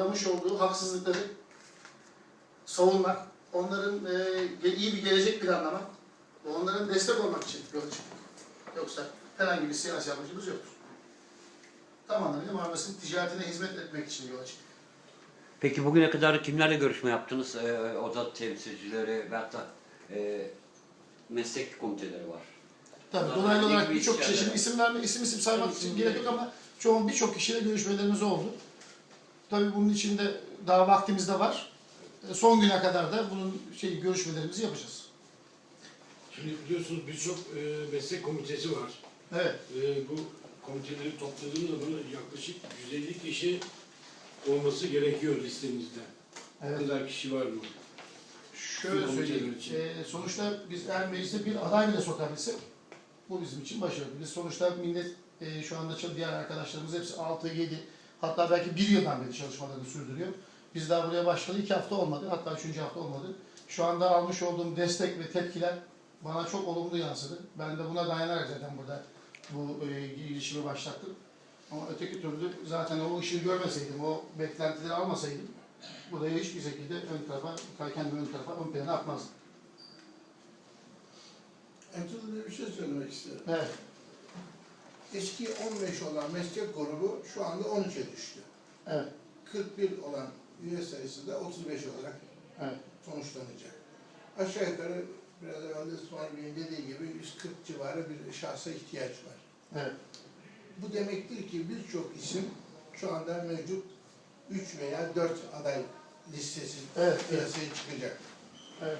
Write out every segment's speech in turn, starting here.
uğramış olduğu haksızlıkları savunmak, onların e, iyi bir gelecek planlamak ve onların destek olmak için yola çıktık. Yoksa herhangi bir siyasi amacımız yoktur. Tam anlamıyla Marmaris'in ticaretine hizmet etmek için yola çıktık. Peki bugüne kadar kimlerle görüşme yaptınız? Ee, oda temsilcileri ve hatta e, meslek komiteleri var. Tabii dolaylı olarak bir birçok kişi, şimdi isim verme, isim isim saymak için gerek yok ama çoğun birçok kişiyle görüşmelerimiz oldu. Tabii bunun içinde daha vaktimiz de var. E, Son güne kadar da bunun şey görüşmelerimizi yapacağız. Şimdi biliyorsunuz birçok e, meslek komitesi var. Evet. E, bu komiteleri topladığım zaman yaklaşık 150 kişi olması gerekiyor listemizde. Evet. Ne kadar kişi var mı? Şöyle Komiteler söyleyeyim. için. e, sonuçta biz eğer meclise bir aday bile sokabilsek bu bizim için başarılı. Biz sonuçta millet e, şu anda diğer arkadaşlarımız hepsi 6, 7 hatta belki bir yıldan beri çalışmalarını sürdürüyor. Biz daha buraya başladı iki hafta olmadı. Hatta üçüncü hafta olmadı. Şu anda almış olduğum destek ve tepkiler bana çok olumlu yansıdı. Ben de buna dayanarak zaten burada bu e, girişimi başlattım. Ama öteki türlü zaten o ışığı görmeseydim, o beklentileri almasaydım burayı hiçbir şekilde ön tarafa, kendimi ön tarafa, ön plana atmazdım. Bey bir şey söylemek isterim. Evet. Eski 15 olan meslek grubu şu anda 13'e düştü. Evet. 41 olan üye sayısı da 35 olarak Evet. sonuçlanacak. Aşağı yukarı biraz evvel İsmail Bey'in dediği gibi 140 civarı bir şahsa ihtiyaç var. Evet. Bu demektir ki birçok isim şu anda mevcut 3 veya 4 aday listesi Evet, evet. piyasaya çıkacak. Evet.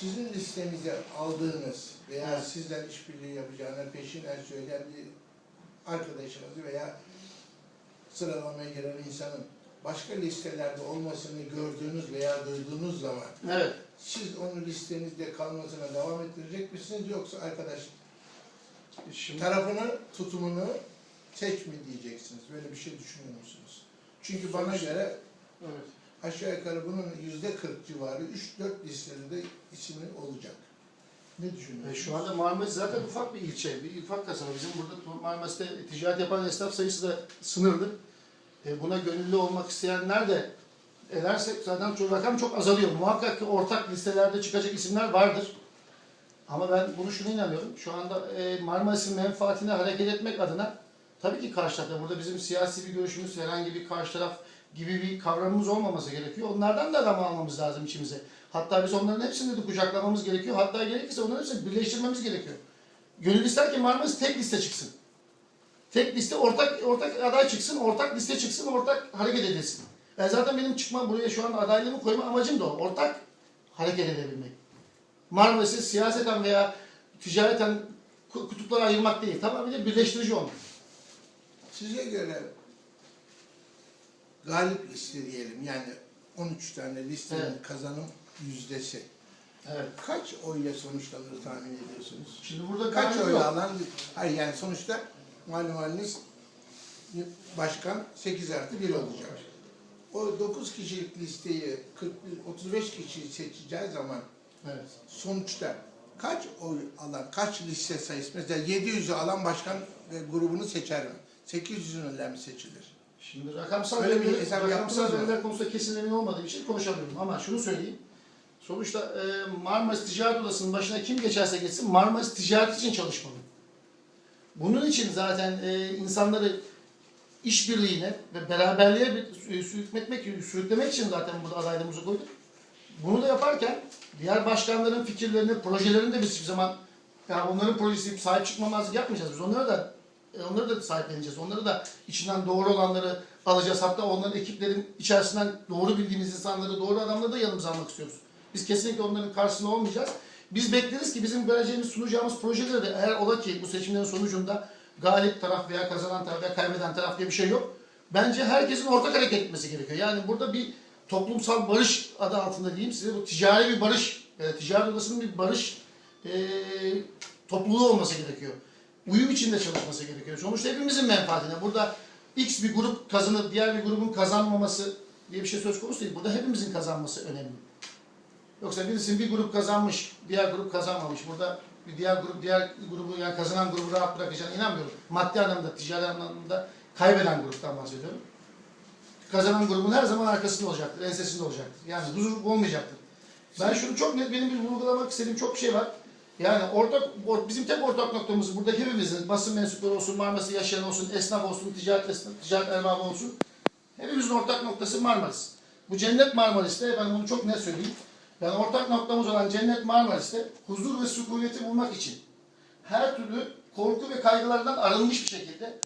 Sizin listenize aldığınız veya Evet. sizden işbirliği yapacağına peşinen söyleyen bir arkadaşınızı veya sıralamaya giren insanın başka listelerde olmasını gördüğünüz veya duyduğunuz zaman Evet. siz onun listenizde kalmasına devam ettirecek misiniz yoksa arkadaş Şimdi tarafını, tutumunu seç mi diyeceksiniz? Böyle bir şey düşünüyor musunuz? Çünkü bana göre evet. Aşağı yukarı bunun yüzde 40 civarı 3-4 listede ismi olacak. Ne düşünüyorsunuz? E, şu anda Marmaris zaten ufak bir ilçe, bir ufak kasaba. Bizim burada Marmaris'te ticaret yapan esnaf sayısı da sınırlı. E, buna gönüllü olmak isteyenler de edersek zaten çok, rakam çok azalıyor. Muhakkak ki ortak listelerde çıkacak isimler vardır. Ama ben bunu şuna inanıyorum. Şu anda e, Marmaris'in menfaatine hareket etmek adına tabii ki karşı tarafta burada bizim siyasi bir görüşümüz, herhangi bir karşı taraf gibi bir kavramımız olmaması gerekiyor. Onlardan da adam almamız lazım içimize. Hatta biz onların hepsini de kucaklamamız gerekiyor. Hatta gerekirse onların hepsini birleştirmemiz gerekiyor. Gönül ister ki Marmaris tek liste çıksın. Tek liste ortak ortak aday çıksın, ortak liste çıksın, ortak hareket edilsin. Ben zaten benim çıkmam buraya şu an adaylığımı koyma amacım da o. Ortak hareket edebilmek. Marmaris'i siyaseten veya ticareten ku- kutuplara ayırmak değil. Tamamıyla birleştirici olmak. Size göre galip liste diyelim yani 13 tane listenin Evet. kazanım yüzdesi. Evet. Kaç oyla sonuçlanır tahmin ediyorsunuz? Şimdi burada Kaç oy alan? Hayır yani sonuçta malum haliniz başkan 8 artı 1 olacak. O 9 kişilik listeyi 41, 35 kişi seçeceği zaman Evet. sonuçta kaç oy alan, kaç liste sayısı? Mesela 700'ü alan başkan grubunu seçer mi? 800'ünler mi seçilir? Şimdi rakamsal Öyle bir hesap rakamsal yaptınız veriler konusunda kesin emin olmadığım için konuşamıyorum. Ama şunu söyleyeyim. Sonuçta e, Marmaris Ticaret Odası'nın başına kim geçerse geçsin Marmaris ticaret için çalışmalı. Bunun için zaten e, insanları işbirliğine ve beraberliğe bir- sürükletmek, sürüklemek için zaten burada adaylığımızı koyduk. Bunu da yaparken diğer başkanların fikirlerini, projelerini de biz hiçbir zaman yani onların projesi sahip çıkmamazlık yapmayacağız. Biz onları da e, onları da sahipleneceğiz. Onları da içinden doğru olanları alacağız. Hatta onların ekiplerin içerisinden doğru bildiğimiz insanları, doğru adamları da yanımıza almak istiyoruz. Biz kesinlikle onların karşısında olmayacağız. Biz bekleriz ki bizim vereceğimiz, sunacağımız projelerde de eğer ola ki bu seçimlerin sonucunda galip taraf veya kazanan taraf veya kaybeden taraf diye bir şey yok. Bence herkesin ortak hareket etmesi gerekiyor. Yani burada bir toplumsal barış adı altında diyeyim size bu ticari bir barış, e, ticaret odasının bir barış e, topluluğu olması gerekiyor. Uyum içinde çalışması gerekiyor. Sonuçta hepimizin menfaatine. Burada X bir grup kazanıp diğer bir grubun kazanmaması diye bir şey söz konusu değil. Burada hepimizin kazanması önemli. Yoksa birisinin bir grup kazanmış, diğer grup kazanmamış. Burada bir diğer grup, diğer grubu yani kazanan grubu rahat bırakacağına inanmıyorum. Maddi anlamda, ticari anlamda kaybeden gruptan bahsediyorum. kazanan grubun her zaman arkasında olacaktır, ensesinde olacaktır. Yani huzur olmayacaktır. Ben şunu çok net benim bir vurgulamak istediğim çok şey var. Yani ortak or- bizim tek ortak noktamız burada hepimizin basın mensupları olsun, Marmaris'te yaşayan olsun, esnaf olsun, ticaret esnaf, ticaret erbabı olsun. Hepimizin ortak noktası Marmaris. Bu Cennet Marmaris'te ben bunu çok net söyleyeyim. Yani ortak noktamız olan Cennet Marmaris'te huzur ve sükuneti bulmak için her türlü korku ve kaygılardan arınmış bir şekilde